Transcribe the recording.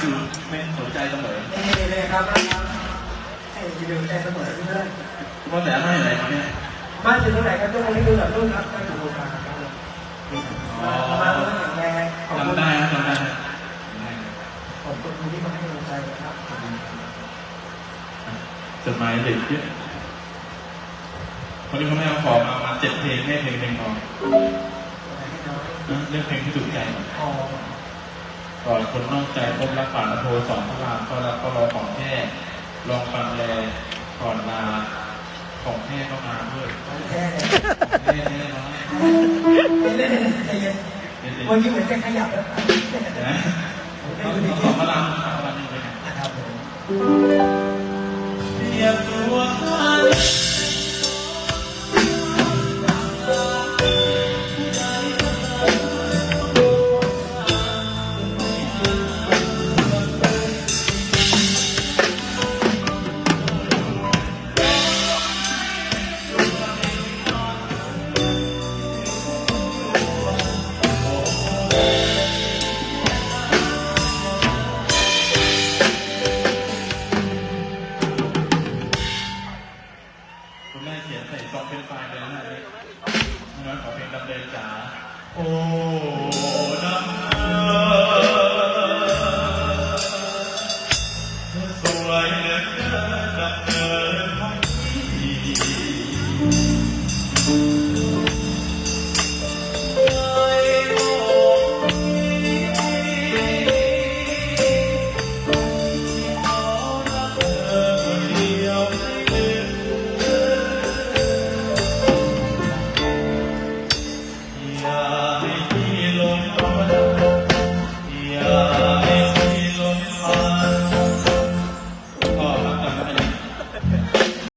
อยู่เป็นหัวใจเสมอนี่เลยครับนะครับให้อยู่ในใจเสมอเพื่อนว่าแต่อะไรไหนครับเนี่ยบ้านอยู่ตรงไหนครับทุกคนที่ดูกับลูกครับก็อยู่ตรงกลางครับอาม่าต้องแข็งแรงขอบคุณได้นะจำได้นะขอบคุณที่มาให้กำลังใจนะครับจดหมายเด็กเยอะคนนี้เขาไม่เอาขอมามาเจ็ดเพลงให้เพลงเพลงพอเลือกเพลงที่ถูกใจอยพอ ก่อนคนนอกใจพบรักป่านโทรสอนพระรามก็รักก็รอของแท้ลองฟังแลก่อนลาของแท้ก็มาด้วยแค่เนี่ยแน่แน่น้อยเล่นๆใจเย็นเด็ดวันนี้เหมือนจะขยับแล้วๆนะเอาสอนพระรามเอาพระรามนี่ไปไหนนะครับผมเทียบตัวข้า องเป็นไฟเลยนะนี่น้อยขอเพลงดำเดินจ๋าโอ้ดำเดินสวยเหลือเกินดำเดิน